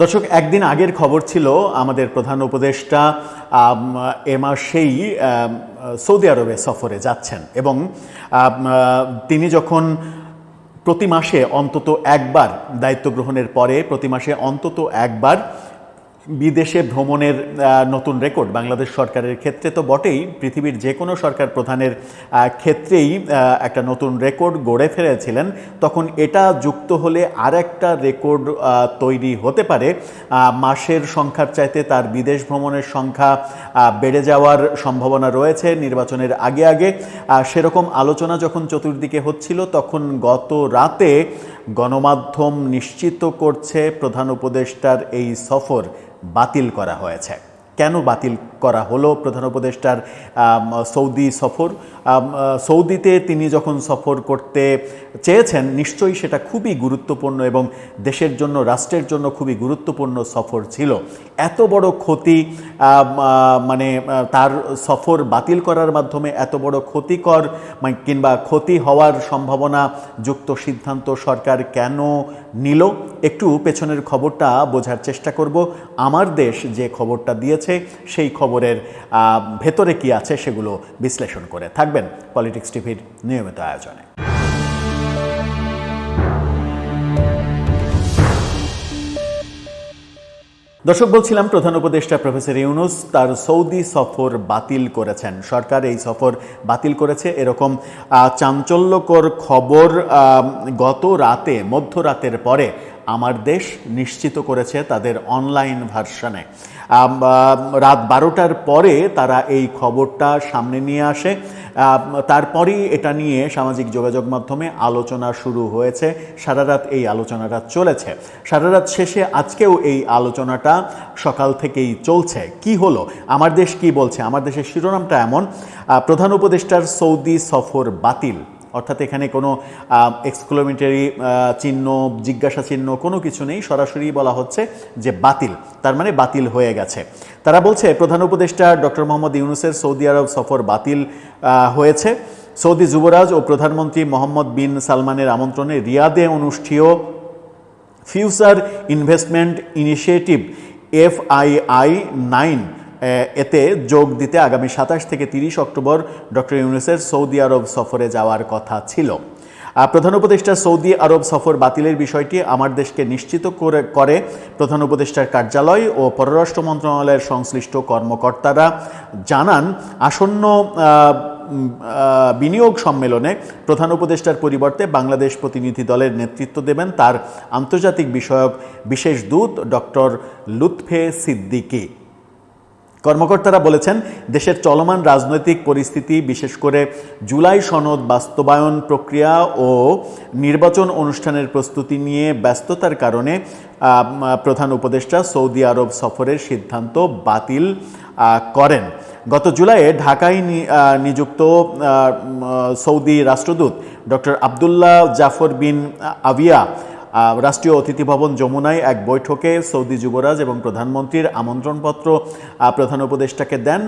দর্শক, একদিন আগের খবর ছিল আমাদের প্রধান উপদেষ্টা এ মাসেই সৌদি আরবে সফরে যাচ্ছেন এবং তিনি যখন প্রতি মাসে অন্তত একবার দায়িত্ব গ্রহণের পরে প্রতি মাসে অন্তত একবার বিদেশে ভ্রমণের নতুন রেকর্ড বাংলাদেশ সরকারের ক্ষেত্রে তো বটেই। পৃথিবীর যে কোনো সরকার প্রধানের ক্ষেত্রেই একটা নতুন রেকর্ড গড়ে ফেলেছিলেন। তখন এটা যুক্ত হলে আর একটা রেকর্ড তৈরি হতে পারে। মাসের সংখ্যার চাইতে তার বিদেশ ভ্রমণের সংখ্যা বেড়ে যাওয়ার সম্ভাবনা রয়েছে নির্বাচনের আগে আগে। সেরকম আলোচনা যখন চতুর্দিকে হচ্ছিল, তখন গত রাতে গণমাধ্যম নিশ্চিত করছে প্রধান উপদেষ্টার এই সফর। বাতিল করা হয়েছে। কেন বাতিল করা হলো? প্রধান উপদেষ্টার সৌদি সফর। সৌদিতে তিনি যখন সফর করতে চেয়েছেন, নিশ্চয়ই সেটা খুবই গুরুত্বপূর্ণ এবং দেশের জন্য, রাষ্ট্রের জন্য খুবই গুরুত্বপূর্ণ সফর ছিল। এত বড় ক্ষতি মানে তার সফর বাতিল করার মাধ্যমে এত বড় ক্ষতিকর মানে কিংবা ক্ষতি হওয়ার সম্ভাবনা, যুক্ত সিদ্ধান্ত সরকার কেন নিল। একটু পেছনের খবরটা বোঝার চেষ্টা করব। আমার দেশ যে খবরটা দিয়েছে, সেই খবরের ভেতরে কি আছে সেগুলো বিশ্লেষণ করে। থাকবেন পলিটিক্স টিভির নিয়মিত আয়োজনে। দর্শক, বলছিলাম প্রধান উপদেষ্টা প্রফেসর ইউনুস তার সৌদি সফর বাতিল করেছেন। সরকার এই সফর বাতিল করেছে। এরকম চাঞ্চল্যকর খবর গত রাতে, মধ্যরাতের পরে আমার দেশ নিশ্চিত করেছে তাদের অনলাইন ভার্সনে। রাত বারোটার পরে তারা এই খবরটা সামনে নিয়ে আসে। তারপরেই এটা নিয়ে সামাজিক যোগাযোগ মাধ্যমে আলোচনা শুরু হয়েছে। সারা রাত এই আলোচনাটা চলেছে। সারা রাত শেষে আজকেও এই আলোচনাটা সকাল থেকেই চলছে। কি হলো? আমার দেশ কি বলছে? আমার দেশের শিরোনামটা এমন। প্রধান উপদেষ্টার সৌদি সফর বাতিল। অর্থাৎ এখানে কোনো এক্সক্লোমেটারি চিহ্ন, জিজ্ঞাসা চিহ্ন কোনো কিছু নেই। সরাসরি বলা হচ্ছে যে বাতিল, তার মানে বাতিল হয়ে গেছে। তারা বলছে, প্রধান উপদেষ্টা ডক্টর মোহাম্মদ ইউনুসের সৌদি আরব সফর বাতিল হয়েছে। সৌদি যুবরাজ ও প্রধানমন্ত্রী মোহাম্মদ বিন সালমানের আমন্ত্রণে রিয়াদে অনুষ্ঠেয় future investment initiative, FII nine এতে যোগ দিতে আগামী সাতাশ থেকে তিরিশ অক্টোবর ডক্টর ইউনুসের সৌদি আরব সফরে যাওয়ার কথা ছিল। প্রধান উপদেষ্টা সৌদি আরব সফর বাতিলের বিষয়টি আমার দেশকে নিশ্চিত করে করে। প্রধান উপদেষ্টার কার্যালয় ও পররাষ্ট্র মন্ত্রণালয়ের সংশ্লিষ্ট কর্মকর্তারা জানান, আসন্ন বিনিয়োগ সম্মেলনে প্রধান উপদেষ্টার পরিবর্তে বাংলাদেশ প্রতিনিধি দলের নেতৃত্ব দেবেন তার আন্তর্জাতিক বিষয়ক বিশেষ দূত ডক্টর লুৎফে সিদ্দিকী। কর্মকর্তারা বলেছেন, দেশের চলমান রাজনৈতিক পরিস্থিতি, বিশেষ করে জুলাই সনদ বাস্তবায়ন প্রক্রিয়া ও নির্বাচন অনুষ্ঠানের প্রস্তুতি নিয়ে ব্যস্ততার কারণে প্রধান উপদেষ্টা সৌদি আরব সফরের সিদ্ধান্ত বাতিল করেন। গত জুলাইয়ে ঢাকায় নিযুক্ত সৌদি রাষ্ট্রদূত doctor Abdullah Jafar bin Abiyah রাষ্ট্রীয় অতিথি ভবন যমুনায় এক বৈঠকে সৌদি যুবরাজ এবং প্রধানমন্ত্রীর আমন্ত্রণপত্র প্রধান উপদেষ্টাকে দেন।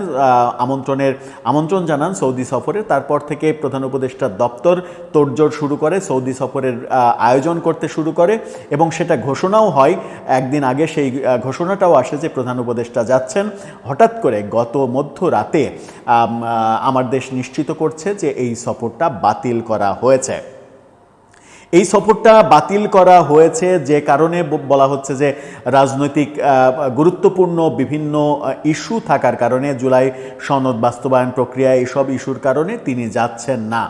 আমন্ত্রণের আমন্ত্রণ জানান সৌদি সফরে। তারপর থেকে প্রধান উপদেষ্টার দপ্তর তোড়জোড় শুরু করে সৌদি সফরের আয়োজন করতে শুরু করে এবং সেটা ঘোষণাও হয়। একদিন আগে সেই ঘোষণাটাও আসে যে প্রধান উপদেষ্টা যাচ্ছেন। হঠাৎ করে গত মধ্যরাতে আম, আহ, আমার দেশ নিশ্চিত করছে যে এই সফরটা বাতিল করা হয়েছে। এই সফরটা বাতিল করা হয়েছে যে কারণে বলা হচ্ছে যে রাজনৈতিক গুরুত্বপূর্ণ বিভিন্ন ইস্যু থাকার কারণে জুলাই সনদ বাস্তবায়ন প্রক্রিয়া এইসব ইস্যুর কারণে তিনি যাচ্ছেন না।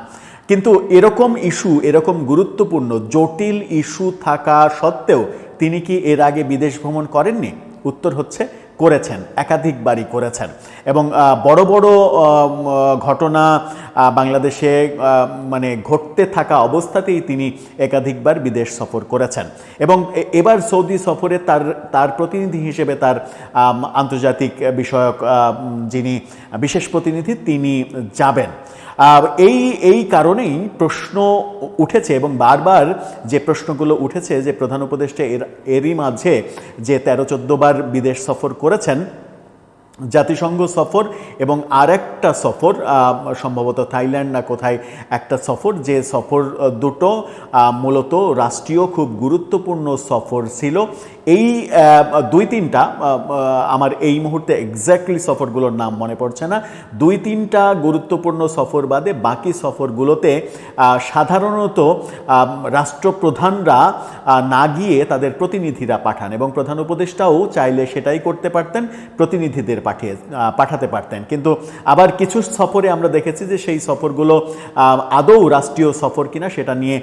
কিন্তু এরকম ইস্যু, এরকম গুরুত্বপূর্ণ, জটিল ইস্যু থাকা সত্ত্বেও তিনি কি এর আগে বিদেশ ভ্রমণ করেননি? উত্তর হচ্ছে করেছেন, একাধিকবারই করেছেন। এবং বড় বড় ঘটনা বাংলাদেশে মানে ঘটতে থাকা অবস্থাতেই তিনি একাধিকবার বিদেশ সফর করেছেন। এবং এবার সৌদি সফরে তার তার প্রতিনিধি হিসেবে তার আন্তর্জাতিক বিষয়ক যিনি বিশেষ প্রতিনিধি, তিনি যাবেন। এই এই কারণেই প্রশ্ন উঠেছে এবং বারবার যে প্রশ্নগুলো উঠেছে যে প্রধান উপদেষ্টা এর, এরই মাঝে যে তেরো চোদ্দ বার বিদেশ সফর করেছেন, জাতিসংঘ সফর এবং আরেকটা সফর সম্ভবত থাইল্যান্ড না কোথায় একটা সফর, যে সফর দুটো মূলত রাষ্ট্রীয় খুব গুরুত্বপূর্ণ সফর ছিল। এই দুই তিনটা আমার এই মুহূর্তে এক্স্যাক্টলি সফরগুলোর নাম মনে পড়ছে না। দুই তিনটা গুরুত্বপূর্ণ সফর বাদে বাকি সফরগুলোতে সাধারণত রাষ্ট্রপ্রধানরা না গিয়ে তাদের প্রতিনিধিরা পাঠান এবং প্রধান উপদেষ্টাও চাইলে সেটাই করতে পারতেন, প্রতিনিধিদের পাঠিয়ে পাঠাতে পারতেন। কিন্তু আবার কিছু সফরে আমরা দেখেছি যে সেই সফরগুলো আদৌ রাষ্ট্রীয় সফর কিনা সেটা নিয়ে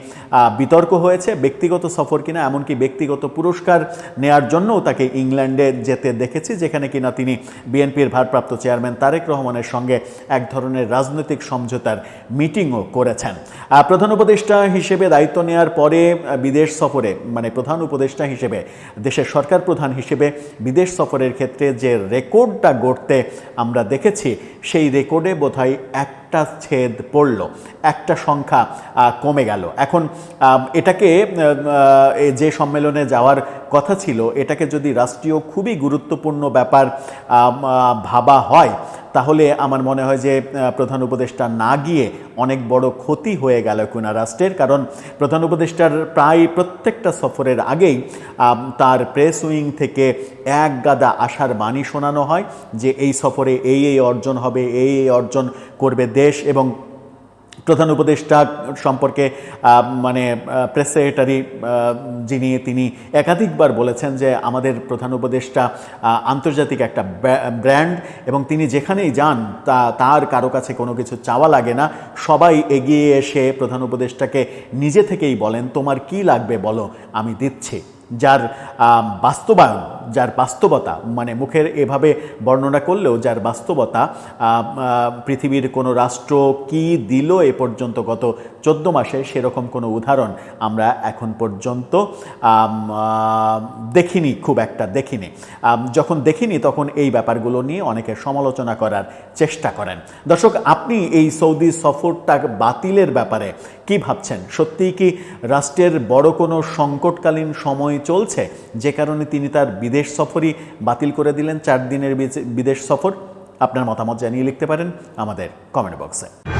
বিতর্ক হয়েছে, ব্যক্তিগত সফর কিনা, এমনকি ব্যক্তিগত পুরস্কার নেয়ার জন্যও তাকে ইংল্যান্ডে যেতে দেখেছি, যেখানে কিনা তিনি বিএনপির ভারপ্রাপ্ত চেয়ারম্যান তারেক রহমানের সঙ্গে এক ধরনের রাজনৈতিক সমঝোতার মিটিংও করেছেন। প্রধান উপদেষ্টা হিসেবে দায়িত্ব নেওয়ার পরে বিদেশ সফরে মানে প্রধান উপদেষ্টা হিসেবে, দেশের সরকার প্রধান হিসেবে বিদেশ সফরের ক্ষেত্রে যে রেকর্ডটা গড়তে আমরা দেখেছি, সেই রেকর্ডে বোধহয় একটা ছেদ পড়ল, একটা সংখ্যা কমে গেল। এখন এটাকে যে সম্মেলনে যাওয়ার কথা ছিল, এটাকে যদি রাষ্ট্রীয় খুবই গুরুত্বপূর্ণ ব্যাপার ভাবা হয় তাহলে আমার মনে হয় যে প্রধান উপদেষ্টা না গিয়ে অনেক বড় ক্ষতি হয়ে গেল কুনা রাষ্ট্রের। কারণ প্রধান উপদেষ্টার প্রায় প্রত্যেকটা সফরের আগেই তার প্রেস উইং থেকে এক গাদা আশার বাণী শোনানো হয় যে, এই সফরে এই এই অর্জন হবে, এই এই অর্জন করবে দেশ এবং প্রধান উপদেষ্টা সম্পর্কে মানে প্রেস সেক্রেটারি যিনি, তিনি একাধিকবার বলেছেন যে আমাদের প্রধান উপদেষ্টা আন্তর্জাতিক একটা ব্র্যান্ড এবং তিনি যেখানেই যান, তা, তার কারও কাছে কোনো কিছু চাওয়া লাগে না। সবাই এগিয়ে এসে প্রধান উপদেষ্টাকে নিজে থেকেই বলেন, তোমার কি লাগবে বলো, আমি দিচ্ছি। যার বাস্তবায়ন, যার বাস্তবতা মানে মুখের এভাবে বর্ণনা করলেও যার বাস্তবতা পৃথিবীর কোনো রাষ্ট্র কি দিল এ পর্যন্ত গত চোদ্দ মাসে সেরকম কোনো উদাহরণ আমরা এখন পর্যন্ত দেখিনি, খুব একটা দেখিনি। যখন দেখিনি তখন এই ব্যাপারগুলো নিয়ে অনেকে সমালোচনা করার চেষ্টা করেন। দর্শক, আপনি এই সৌদি সফরটা বাতিলের ব্যাপারে কি ভাবছেন? সত্যিই কি রাষ্ট্রের বড় কোনো সংকটকালীন সময় চলছে। যে কারণে তিনি তার বিদেশ সফরই বাতিল করে দিলেন। চার দিনের বিদেশ সফর। আপনার মতামত জানিয়ে লিখতে পারেন আমাদের কমেন্ট বক্সে